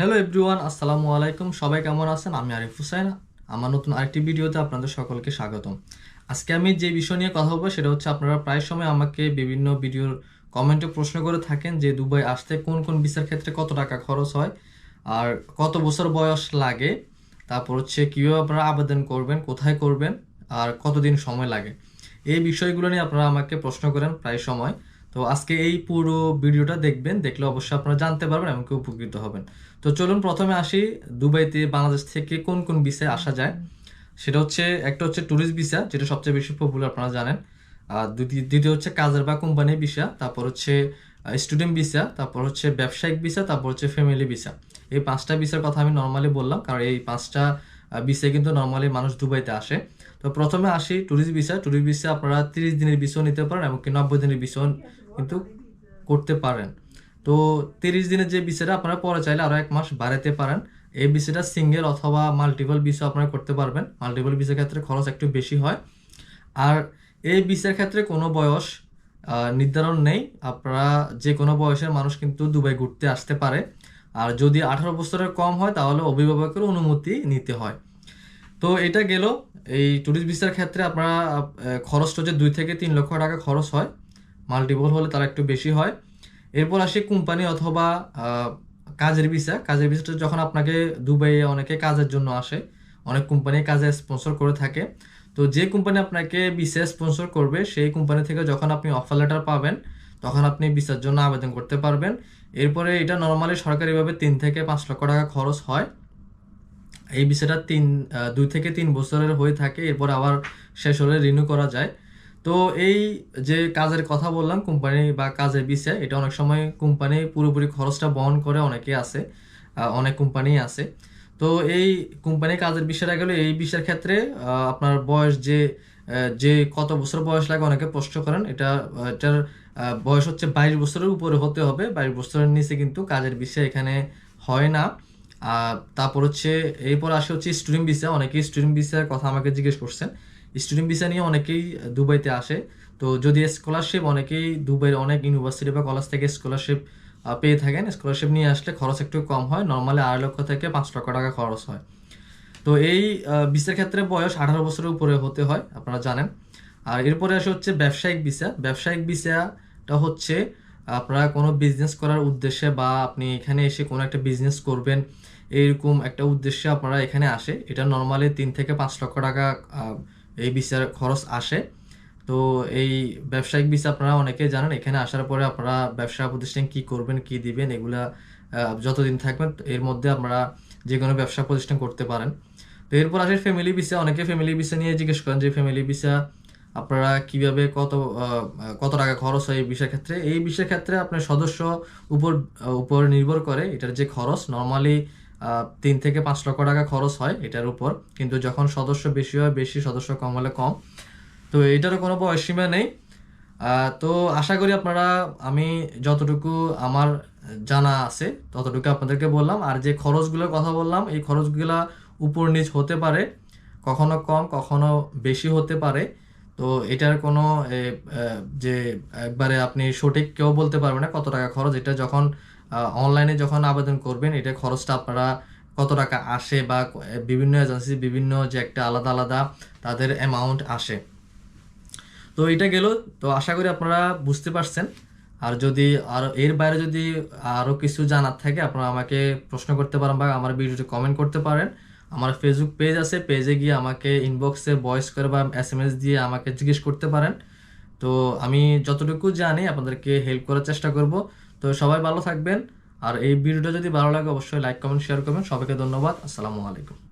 Hello everyone আসসালামু আলাইকুম। সবাই কেমন আছেন? আমি আরিফ হুসাইন। আমার নতুন আরেকটি ভিডিওতে আপনাদের সকলকে স্বাগতম। আজকে আমি যে বিষয় নিয়ে কথা বলব, সেটা হচ্ছে আপনারা প্রায় সময় আমাকে বিভিন্ন ভিডিওর কমেন্টে প্রশ্ন করে থাকেন যে দুবাই আসতে কোন কোন ভিসার ক্ষেত্রে কত টাকা খরচ হয় আর কত বছর বয়স লাগে। তারপর হচ্ছে কীভাবে আপনারা আবেদন করবেন, কোথায় করবেন আর কতদিন সময় লাগে। এই বিষয়গুলো নিয়ে আপনারা আমাকে প্রশ্ন করেন প্রায় সময়। তো আজকে এই পুরো ভিডিওটা দেখবেন, দেখলে অবশ্যই আপনারা জানতে পারবেন এমনকি উপকৃত হবেন। তো চলুন প্রথমে আসি, দুবাইতে বাংলাদেশ থেকে কোন কোন ভিসায় আসা যায়? সেটা হচ্ছে, একটা হচ্ছে ট্যুরিস্ট ভিসা যেটা সবচেয়ে বেশি পপুলার আপনারা জানেন। আর দ্বিতীয় হচ্ছে কাজের বা কোম্পানির ভিসা তারপর হচ্ছে স্টুডেন্ট ভিসা তারপর হচ্ছে ব্যবসায়িক ভিসা তারপর হচ্ছে ফ্যামিলি ভিসা এই পাঁচটা ভিসার কথা আমি নর্মালি বললাম, কারণ এই পাঁচটা ভিসায় কিন্তু নর্মালি মানুষ দুবাইতে আসে। তো প্রথমে আসি ট্যুরিস্ট ভিসা ট্যুরিস্ট ভিসা আপনারা তিরিশ দিনের ভিসাও নিতে পারেন এমনকি নব্বই দিনের ভিসাও কিন্তু করতে পারেন। তো তিরিশ দিনের যে ভিসাটা আপনারা পরে চাইলে আরও এক মাস বাড়াতে পারেন। এই ভিসাটা সিঙ্গেল অথবা মাল্টিপল ভিসা আপনারা করতে পারবেন। মাল্টিপল ভিসার ক্ষেত্রে খরচ একটু বেশি হয়। আর এই ভিসার ক্ষেত্রে কোনো বয়স নির্ধারণ নেই। আপনারা যে কোনো বয়সের মানুষ কিন্তু দুবাই ঘুরতে আসতে পারে। আর যদি আঠারো বছরের কম হয়, তাহলে অভিভাবকের অনুমতি নিতে হয়। তো এটা গেল। এই ট্যুরিস্ট ভিসার ক্ষেত্রে আপনারা খরচটা হচ্ছে দুই থেকে তিন লক্ষ টাকা খরচ হয়। মাল্টিপল হলে তারা একটু বেশি হয়। এরপর আসি কোম্পানি অথবা কাজের ভিসা কাজের ভিসাটা যখন আপনাকে দুবাইয়ে অনেকে কাজের জন্য আসে, অনেক কোম্পানি কাজে স্পন্সর করে থাকে। তো যে কোম্পানি আপনাকে ভিসা স্পন্সর করবে, সেই কোম্পানি থেকে যখন আপনি অফার লেটার পাবেন, তখন আপনি ভিসার জন্য আবেদন করতে পারবেন। এরপরে এটা নর্মালি সরকারিভাবে তিন থেকে পাঁচ লক্ষ টাকা খরচ হয়। এই ভিসাটা তিন দুই থেকে তিন বছরের হয়ে থাকে। এরপর আবার শেষ হলে রিনিউ করা যায়। তো এই যে কাজের কথা বললাম, কোম্পানি বা কাজের বিষয় এটা অনেক সময় কোম্পানি পুরোপুরি খরচটা বহন করে অনেকে আছে অনেক কোম্পানি আছে। তো এই কোম্পানি কাজের বিষয়টা গেলে এই বিষয়ের ক্ষেত্রে আপনার বয়স যে যে কত বছর বয়স লাগে অনেকে প্রশ্ন করেন, এটা, এটার বয়স হচ্ছে বাইশ বছরের উপরে হতে হবে। বাইশ বছরের নিচে কিন্তু কাজের বিষয় এখানে হয় না। তারপর হচ্ছে, এরপর আসে হচ্ছে স্টুডেন্ট ভিসা অনেকেই স্টুডেন্ট ভিসার কথা আমাকে জিজ্ঞেস করছেন। স্টুডেন্ট ভিসা নিয়ে অনেকেই দুবাইতে আসে। তো যদি স্কলারশিপ অনেকেই দুবাইয়ের অনেক ইউনিভার্সিটি বা কলেজ থেকে স্কলারশিপ পেয়ে থাকেন। স্কলারশিপ নিয়ে আসলে খরচ একটু কম হয়। নর্মালি আড়াই লক্ষ থেকে পাঁচ লক্ষ টাকা খরচ হয়। তো এই ভিসার ক্ষেত্রে বয়স আঠারো বছরের উপরে হতে হয়, আপনারা জানেন। আর এরপরে আসে হচ্ছে ব্যবসায়িক ভিসা ব্যবসায়িক ভিসাটা হচ্ছে, আপনারা কোনো বিজনেস করার উদ্দেশ্যে বা আপনি এখানে এসে কোনো একটা বিজনেস করবেন এইরকম একটা উদ্দেশ্যে আপনারা এখানে আসে। এটা নর্মালি তিন থেকে পাঁচ লক্ষ টাকা এই ভিসার খরচ আসে। তো এই ব্যবসায়িক ভিসা আপনারা অনেকে জানেন, এখানে আসার পরে আপনারা ব্যবসা প্রতিষ্ঠান কি করবেন, কি দিবেন, এগুলা যতদিন থাকবেন, এর মধ্যে আপনারা যে কোনো ব্যবসা প্রতিষ্ঠান করতে পারেন। তো এরপর আসে ফ্যামিলি ভিসা অনেকে ফ্যামিলি ভিসা নিয়ে জিজ্ঞেস করেন যে ফ্যামিলি ভিসা আপনারা কীভাবে কত কত টাকা খরচ হয় এই বিষয়ের ক্ষেত্রে? এই বিষয়ের ক্ষেত্রে আপনার সদস্য উপর উপর নির্ভর করে, এটার যে খরচ। নর্মালি তিন থেকে পাঁচ লক্ষ টাকা খরচ হয় এটার উপর। কিন্তু যখন সদস্য বেশি হয়, বেশি সদস্য কম হলে কম। তো এটারও কোনো বয়সসীমা নেই। তো আশা করি আপনারা, আমি যতটুকু আমার জানা আছে, ততটুকু আপনাদেরকে বললাম। আর যে খরচগুলোর কথা বললাম, এই খরচগুলা উপর নিচ হতে পারে, কখনো কম, কখনো বেশি হতে পারে। তো এটার কোনো যে একবারে আপনি সঠিক কেউ বলতে পারবে না কত টাকা খরচ। এটা যখন অনলাইনে যখন আবেদন করবেন, এটা খরচটা আপনারা কত টাকা আসে বা বিভিন্ন এজেন্সি বিভিন্ন যে একটা আলাদা আলাদা তাদের অ্যামাউন্ট আসে। তো এটা গেল। তো আশা করি আপনারা বুঝতে পারছেন। আর যদি আর, এর বাইরে যদি আরও কিছু জানার থাকে, আপনারা আমাকে প্রশ্ন করতে পারেন বা আমার ভিডিওতে কমেন্ট করতে পারেন। আমার ফেসবুক পেজ আছে পেজে গিয়ে আমাকে ইনবক্সে ভয়েস করে বা এস এম এস দিয়ে আমাকে জিজ্ঞেস করতে পারেন। তো আমি যতটুকু জানি, আপনাদেরকে হেল্প করার চেষ্টা করব। তো সবাই ভালো থাকবেন। আর এই ভিডিওটা যদি ভালো লাগে, অবশ্যই লাইক কমেন্ট শেয়ার করবেন। সবাইকে ধন্যবাদ। আসসালামু আলাইকুম।